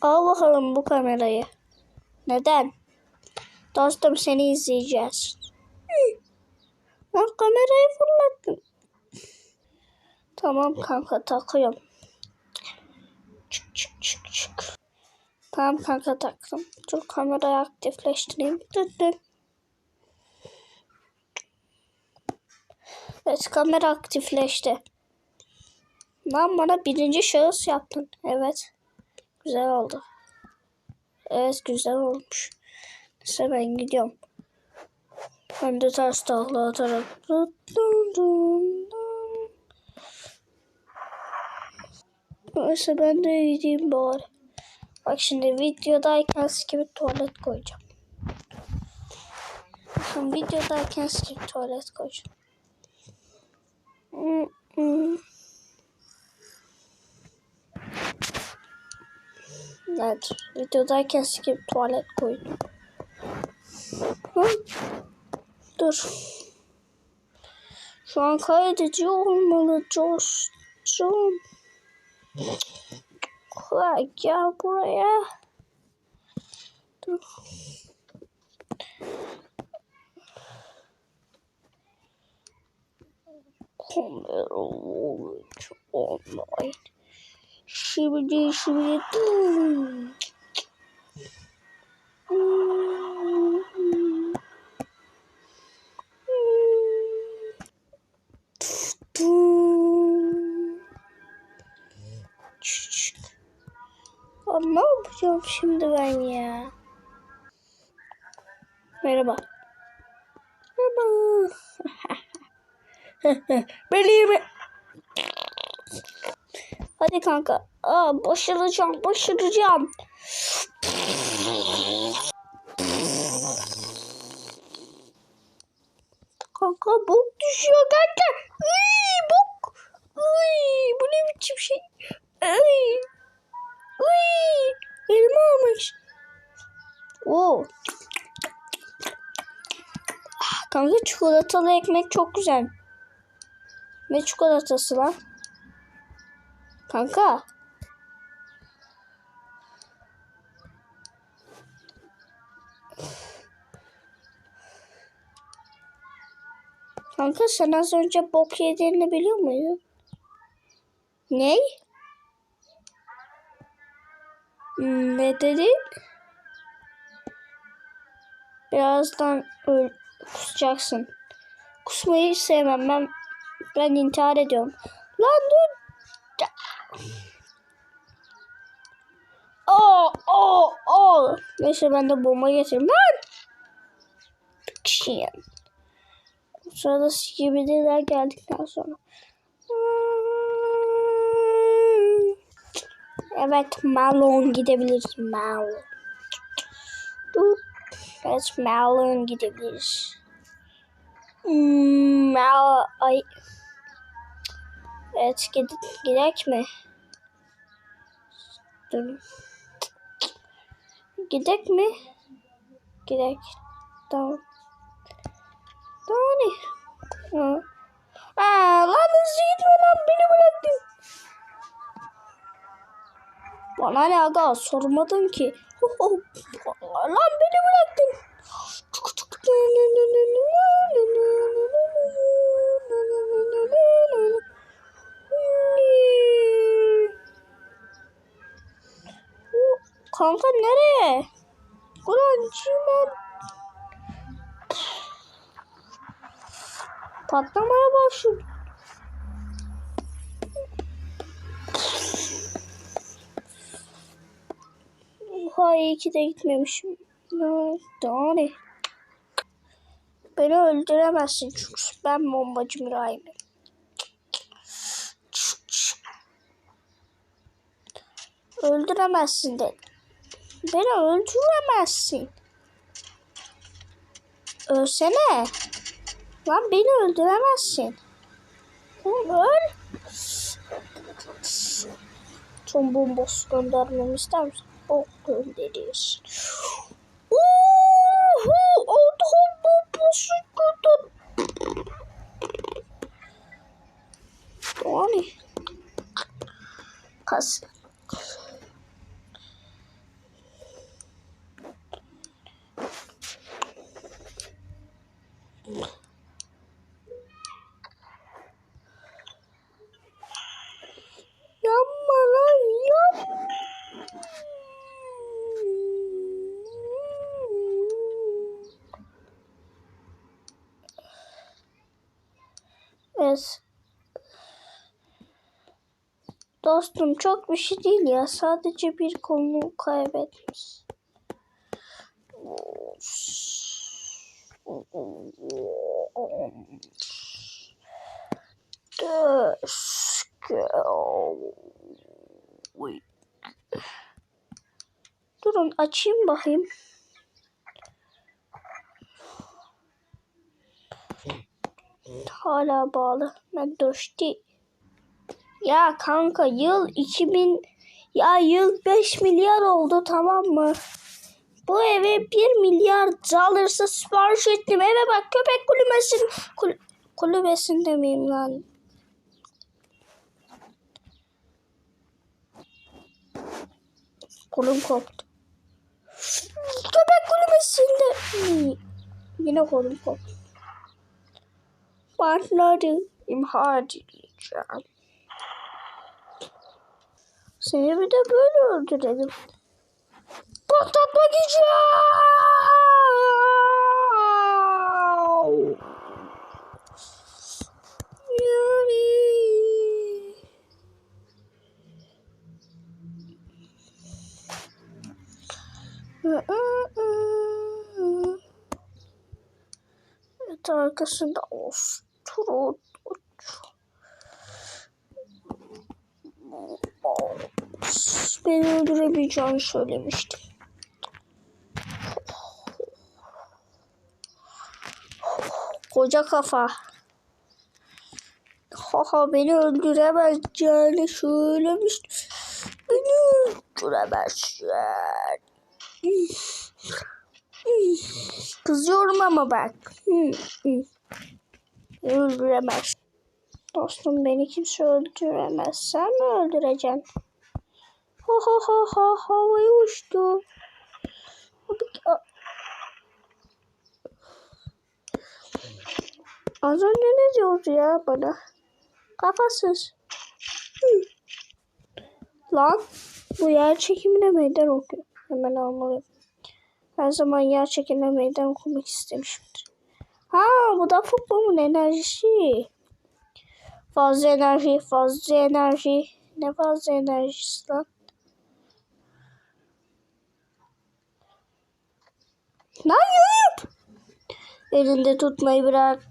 Al bakalım bu kamerayı. Neden? Dostum seni izleyeceğiz. Lan kamerayı fırlattın. Tamam kanka takıyorum. Çık çık çık çık. Tamam kanka taktım. Dur kamerayı aktifleştireyim. Dur dur. Evet kamera aktifleşti. Lan bana birinci şahıs yaptın. Evet. Güzel oldu. Evet güzel olmuş. Neyse ben gidiyorum. Ben de ters takla atarak. Neyse ben de gideyim bari. Bak şimdi videodayken gibi tuvalet koyacağım. Bakın videodayken gibi tuvalet koyacağım. Hmm, hmm. Evet, videodayken skip tuvalet koydum. Hı? Dur. Şu an kaydedici olmalı dostum. Gel buraya. Dur. Kamera olmuş online. Şimdi şimdi ne yapacağım şimdi ben ya? Merhaba. Merhaba. Benim. Hadi kanka. Aa, başaracağım, başaracağım. Kanka bok düşüyor kanka. Iy, bok. Iy, bu ne biçim şey? Ay. Uy, elma almış. Oo. Ah, Kanka çikolatalı ekmek çok güzel. Ne çikolatası lan? Kanka. Kanka sen az önce bok yediğini biliyor muydun? Ney? Hmm, Ne dedin? Birazdan öl kusacaksın. Kusmayı sevmem. Ben ben intihar ediyorum. Lan dur. Oo, oo, oo. Neyse ben de bomba getireyim. Lan. Kişiyim. Bu sırada sikibidiler geldikten sonra. Evet Malone gidebiliriz. Malone. Dur. Evet Malone gidebiliriz. Hmm, Mal ay. Evet gid gidek mi? Dur. Gidek mi? Gidek. Tamam. Tamam. Hı. Aa, lan hızlı gitme lan beni bıraktın. Bana ne aga sormadın ki. lan beni bıraktın. Kanka nereye? Ulan çimen. Patlamaya başladı. Oha iyi ki de gitmemişim. Daha ne? Beni öldüremezsin çünkü ben bombacı Miray'ım. Öldüremezsin dedim. Beni öldüremezsin. Ölsene. Lan beni öldüremezsin. Oğlum öl. Son bombası göndermemi ister misin? O gönderir. Uhu, atom bombası gönder. Yani. Kas. Dostum çok bir şey değil ya. Sadece bir konu kaybetmiş. Durun açayım bakayım. Hala bağlı. Ben düştü. Ya kanka yıl 2000 ya yıl 5 milyar oldu tamam mı? Bu eve 1 milyar alırsa sipariş ettim. Eve bak köpek kulübesin kul, kulübesinde miyim lan? Kolum koptu. Köpek kulübesinde. Hmm, Yine kolum koptu. Partları imha edeceğim. Seni bir de böyle öldürelim. Patlatma gücü! Evet arkasında of tur Beni öldürebileceğini söylemiştim. Koca kafa. Haha beni öldüremezeceğini söylemiştim. Beni öldüremezsin. Kızıyorum ama bak. Öldüremez. Dostum beni kimse öldüremez. Sen mi öldüreceksin? Ha ha ha ha havaya uçtu. Az önce ne diyordu ya bana? Kafasız. Hı. Lan bu yer çekimine meydan okuyor. Hemen almalıyım. Her zaman yer çekimine meydan okumak istemişimdir. Ha bu da futbolun enerjisi. Fazla enerji, fazla enerji. Ne fazla enerjisi lan? Lan yiyip. Elinde tutmayı bırak.